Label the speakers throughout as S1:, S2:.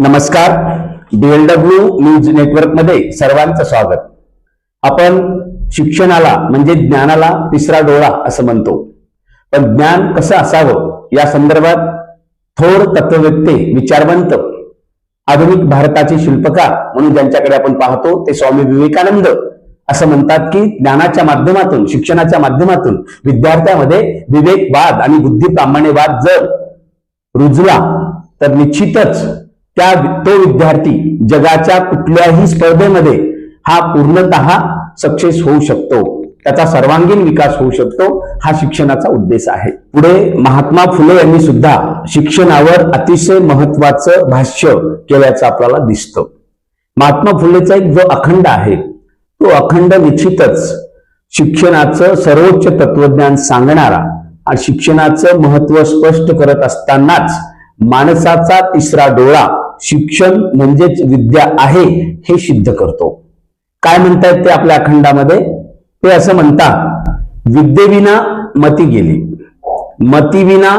S1: नमस्कार. DLW news नेटवर्कमध्ये सर्वांचं स्वागत. आपण शिक्षणाला म्हणजे ज्ञानाला तिसरा डोळा असं म्हणतो. पण ज्ञान कसं असावं? या संदर्भात थोर तत्ववेत्ते विचारवंत आधुनिक भारताचे शिल्पकार म्हणून ज्यांच्याकडे आपण पाहतो ते स्वामी विवेकानंद असं म्हणतात की ज्ञानाच्या माध्यमातून शिक्षणाच्या माध्यमातून विद्यार्थ्यामध्ये विवेकवाद आणि बुद्धिप्रामाण्यवाद जर रुजला तर निश्चितच त्या तो विद्यार्थी जगाच्या कुठल्याही स्पर्धेमध्ये हा पूर्णतः सक्सेस होऊ शकतो. त्याचा सर्वांगीण विकास होऊ शकतो हा शिक्षणाचा उद्देश आहे. पुढे महात्मा फुले यांनी सुद्धा शिक्षणावर अतिशय महत्वाचं भाष्य केल्याचं आपल्याला दिसतं. महात्मा फुलेचा एक जो अखंड आहे तो अखंड निश्चितच शिक्षणाचं सर्वोच्च तत्वज्ञान सांगणारा आणि शिक्षणाचं महत्त्व स्पष्ट करत असतानाच माणसाचा तिसरा डोळा शिक्षण म्हणजेच विद्या आहे हे सिद्ध करतो. काय म्हणतायत ते आपल्या अखंडामध्ये? ते असं म्हणतात विद्येविना मती गेली मतीविना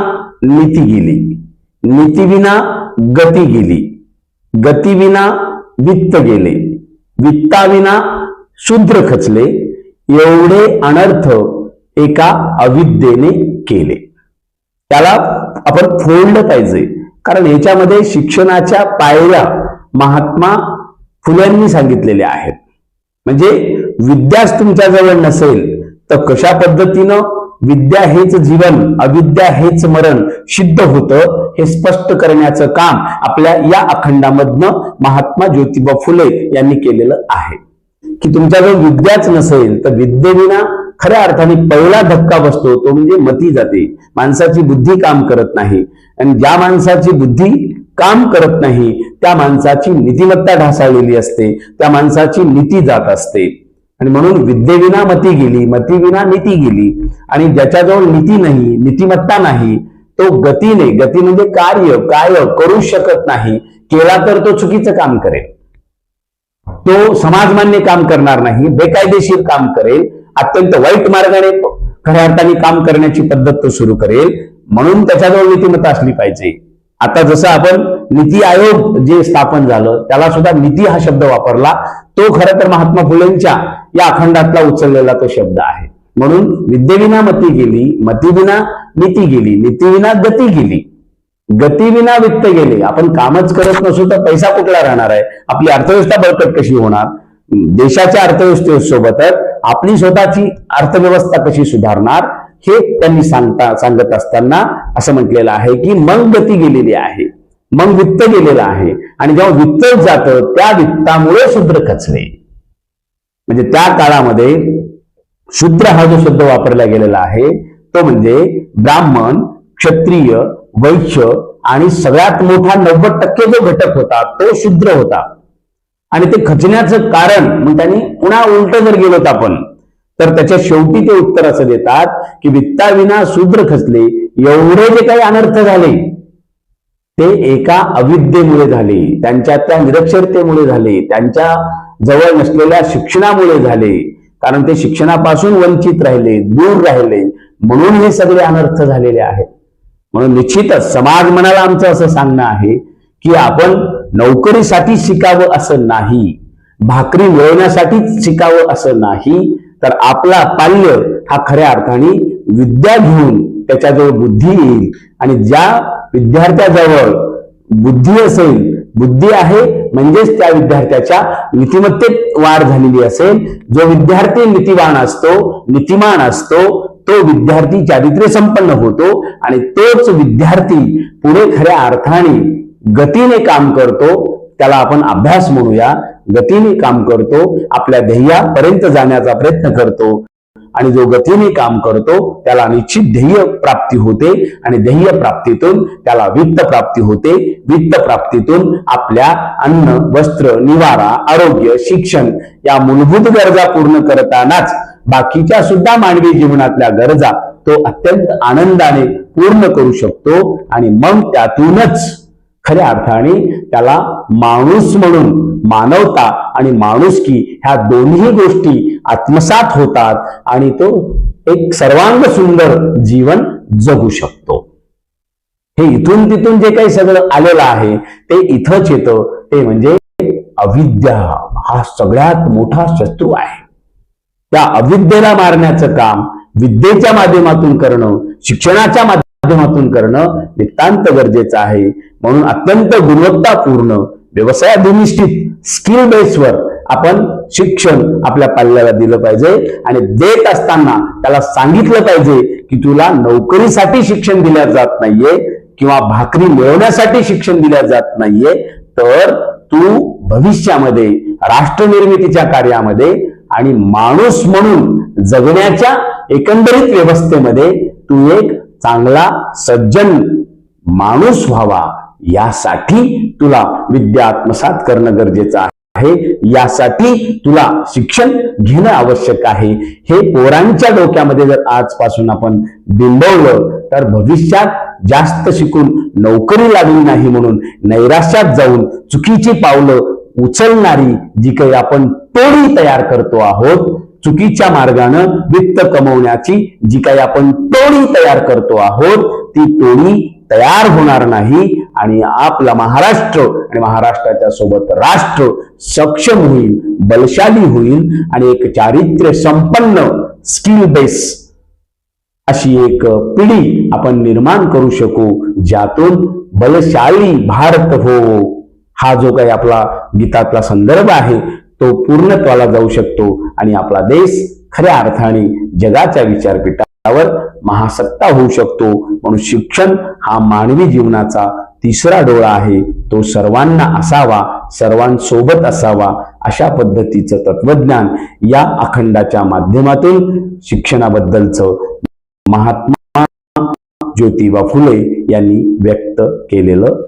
S1: नीती गेली नीतीविना गती गेली गतीविना वित्त गेले वित्ताविना शूद्र खचले एवढे अनर्थ एका अविद्येने केले. त्याला आपण फोडलं पाहिजे. कारण याच्यामध्ये शिक्षणाच्या पायऱ्या महात्मा फुल्यांनी सांगितलेल्या आहेत. म्हणजे विद्याच तुमच्या जवळ नसेल तर कशा पद्धतीनं विद्या हेच जीवन अविद्या हेच मरण सिद्ध होतं हे स्पष्ट करण्याचं काम आपल्या या अखंडामधनं महात्मा ज्योतिबा फुले यांनी केलेलं आहे. की तुमच्याजवळ विद्याच नसेल तर विद्येविना खऱ्या अर्थाने पहिला धक्का बसतो तो म्हणजे मती जाते. माणसाची बुद्धी काम करत नाही. आणि ज्या माणसाची बुद्धी काम करत नाही त्या माणसाची नीतिमत्ता ढासळलेली असते. त्या माणसाची नीती जात असते. आणि म्हणून विद्येविना मती गेली मतीविना नीती गेली. आणि ज्याच्याजवळ नीती नाही नीतिमत्ता नाही तो गतीने गती म्हणजे कार्य काय करू शकत नाही केला तर तो चुकीचं काम करेल. तो समाजमान्य काम करणार नाही बेकायदेशीर काम करेल अत्यंत वाईट मार्गाने खऱ्या अर्थाने काम करण्याची पद्धत तो सुरू करेल. म्हणून त्याच्याजवळ नीतिमत्ता असली पाहिजे. आता जसं आपण नीती आयोग जे स्थापन झालं त्याला सुद्धा नीती हा शब्द वापरला. तो खरं तर महात्मा फुलेंच्या या अखंडातला उचललेला तो शब्द आहे. म्हणून विद्येविना मती गेली मतीविना नीती गेली नीतीविना गती गेली. गतीविना वित्त गेले. आपण कामच करत नसू तर पैसा कुठला राहणार आहे? आपली अर्थव्यवस्था बळकट कशी होणार? देशाच्या अर्थव्यवस्थेसोबतच आपली स्वतःची अर्थव्यवस्था कशी सुधारणार हे त्यांनी सांगता सांगत असताना असं म्हटलेलं आहे की मग गती गेलेली आहे मग वित्त गेलेलं आहे. आणि जेव्हा वित्त जातं त्या वित्तामुळे शूद्र खचले. म्हणजे त्या काळामध्ये शूद्र हा जो शब्द वापरला गेलेला आहे तो म्हणजे ब्राह्मण क्षत्रिय वैश्य आणि सगळ्यात मोठा नव्वद टक्के जो घटक होता तो शूद्र होता. आणि ते खचण्याचं कारण मग त्यांनी पुन्हा उलट जर गेलोत आपण तर त्याच्या शेवटी ते उत्तर असं देतात की वित्ताविना शूद्र खचले एवढे जे काही अनर्थ झाले ते एका अविद्येमुळे झाले त्यांच्या त्या निरक्षरतेमुळे झाले त्यांच्या जवळ नसलेल्या शिक्षणामुळे झाले कारण ते शिक्षणापासून वंचित राहिले दूर राहिले म्हणून हे सगळे अनर्थ झालेले आहेत. म्हणून निश्चितच समाज मनाला आमचं असं सांगणं आहे की आपण नोकरीसाठी शिकावं असं नाही भाकरी मिळवण्यासाठीच शिकावं असं नाही तर आपला पाल्य हा खऱ्या अर्थाने विद्या घेऊन त्याच्याजवळ बुद्धी येईल. आणि ज्या विद्यार्थ्याजवळ बुद्धी असेल बुद्धी आहे म्हणजेच त्या विद्यार्थ्याच्या नीतिमत्तेत वाढ झालेली असेल. जो विद्यार्थी नीतिवान असतो नीतिमान असतो तो विद्यार्थी चारित्र्य संपन्न होतो आणि तोच विद्यार्थी पुढे खऱ्या अर्थाने गतीने काम करतो त्याला आपण अभ्यास म्हणूया. गतीने काम करतो आपल्या ध्येयापर्यंत जाण्याचा प्रयत्न करतो. आणि जो गतीने काम करतो त्याला निश्चित ध्येय प्राप्ती होते. आणि ध्येय प्राप्तीतून त्याला वित्त प्राप्ती होते. वित्त प्राप्तीतून आपल्या अन्न वस्त्र निवारा आरोग्य शिक्षण या मूलभूत गरजा पूर्ण करतानाच बाकीच्या सुद्धा मानवी जीवनातल्या गरजा तो अत्यंत आनंदाने पूर्ण करू शकतो. आणि मग त्यातूनच खऱ्या अर्थाने त्याला माणूस म्हणून मानवता आणि माणुसकी ह्या दोन्ही गोष्टी आत्मसात होतात आणि तो एक सर्वांग सुंदर जीवन जगू शकतो. हे इथून तिथून जे काही सगळं आलेलं आहे ते इथंच येतं. ते म्हणजे अविद्या. हा सगळ्यात मोठा शत्रू आहे. त्या अविद्येला मारण्याचं काम विद्येच्या माध्यमातून करणं शिक्षणाच्या माध्यमातून माध्यमातून करणं नितांत गरजेचं आहे. म्हणून अत्यंत गुणवत्तापूर्ण व्यवसायाधिनिष्ठित स्किल बेसवर आपण शिक्षण आपल्या पाल्याला दिलं पाहिजे आणि देत असताना त्याला सांगितलं पाहिजे की तुला नोकरीसाठी शिक्षण दिल्या जात नाहीये किंवा भाकरी मिळवण्यासाठी शिक्षण दिल्या जात नाहीये तर तू भविष्यामध्ये राष्ट्रनिर्मितीच्या कार्यामध्ये आणि माणूस म्हणून जगण्याच्या एकंदरीत व्यवस्थेमध्ये तू एक चांगला सज्जन माणूस व्हावा यासाठी तुला विद्या आत्मसात करणं गरजेचं आहे. यासाठी तुला शिक्षण घेणं आवश्यक आहे. हे पोरांच्या डोक्यामध्ये जर आजपासून आपण बिंबवलं तर भविष्यात जास्त शिकून नोकरी लागली नाही म्हणून नैराश्यात जाऊन चुकीची पावलं उचलणारी जी काही आपण टोळी तयार करतो आहोत चुकीच्या मार्गानं वित्त कमवण्याची जी काही आपण टोळी तयार करतो आहोत ती टोळी तयार होणार नाही आणि आपला महाराष्ट्र आणि महाराष्ट्राच्या सोबत राष्ट्र सक्षम होईल बलशाली होईल आणि एक चारित्र्य संपन्न स्किल बेस अशी एक पिढी आपण निर्माण करू शकू ज्यातून बलशाली भारत हो. हा जो काही आपला गीतातला संदर्भ आहे तो पूर्णत्वाला जाऊ शकतो. आणि आपला देश खऱ्या अर्थाने जगाच्या विचारपीठावर महासत्ता होऊ शकतो. म्हणून शिक्षण हा मानवी जीवनाचा तिसरा डोळा आहे. तो सर्वांना असावा सर्वांसोबत असावा अशा पद्धतीचं तत्वज्ञान या अखंडाच्या माध्यमातून शिक्षणाबद्दलचं महात्मा ज्योतिबा फुले यांनी व्यक्त केलेलं